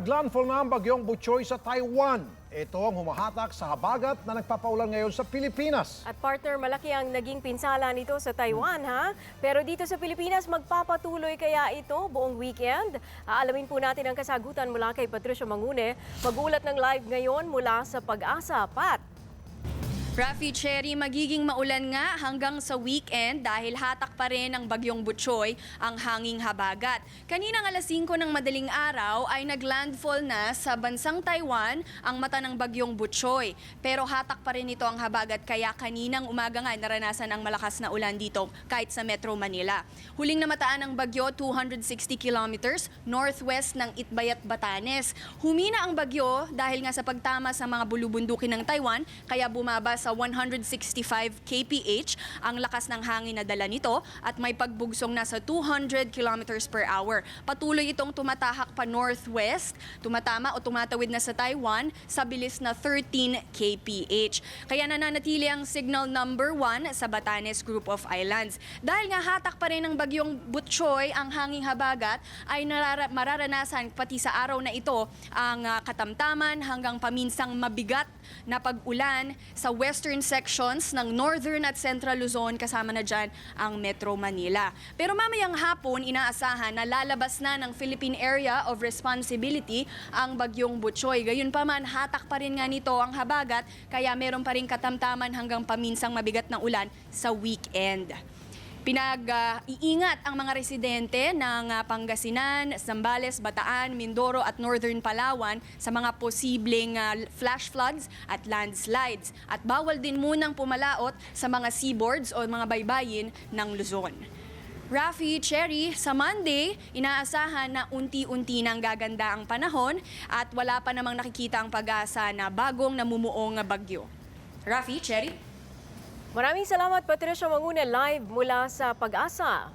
Naglandfall na ang bagyong Butchoy sa Taiwan. Ito ang humahatak sa habagat na nagpapaulan ngayon sa Pilipinas. At partner, malaki ang naging pinsala nito sa Taiwan, ha? Pero dito sa Pilipinas, magpapatuloy kaya ito buong weekend? Aalamin po natin ang kasagutan mula kay Patricio Mangune. Magulat ng live ngayon mula sa Pag-asa. Pat! Rafi Cherry, magiging maulan nga hanggang sa weekend dahil hatak pa rin ng bagyong Butchoy ang hanging habagat. Kaninang alas 5 ng madaling araw ay naglandfall na sa bansang Taiwan ang mata ng bagyong Butchoy. Pero hatak pa rin ito ang habagat kaya kaninang umaga nga naranasan ang malakas na ulan dito kahit sa Metro Manila. Huling namataan ng bagyo 260 kilometers northwest ng Itbayat, Batanes. Humina ang bagyo dahil nga sa pagtama sa mga bulubundukin ng Taiwan kaya bumaba sa 165 kph ang lakas ng hangin na dala nito at may pagbugsong na sa 200 kilometers per hour. Patuloy itong tumatahak pa northwest, tumatama o tumatawid na sa Taiwan sa bilis na 13 kph. Kaya nananatili ang signal number 1 sa Batanes Group of Islands. Dahil nga hatak pa rin ng bagyong Butchoy ang hanging habagat ay narara- mararanasan pati sa araw na ito ang ah, katamtaman hanggang paminsang mabigat na pag-ulan sa western sections ng northern at central Luzon kasama na dyan ang Metro Manila. Pero mamayang hapon, inaasahan na lalabas na ng Philippine Area of Responsibility ang bagyong Butchoy. Gayunpaman, hatak pa rin nga nito ang habagat kaya meron pa rin katamtaman hanggang paminsang mabigat na ulan sa weekend. Pinag-iingat ang mga residente ng ah, Pangasinan, Zambales, Bataan, Mindoro at Northern Palawan sa mga posibleng ah, flash floods at landslides. At bawal din munang pumalaot sa mga seaboards o mga baybayin ng Luzon. Rafi, Cherry, sa Monday, inaasahan na unti-unti nang gaganda ang panahon at wala pa namang nakikita ang pag-asa na bagong namumuong bagyo. Rafi, Cherry? Maraming salamat, Patricio Mangune, live mula sa Pag-asa.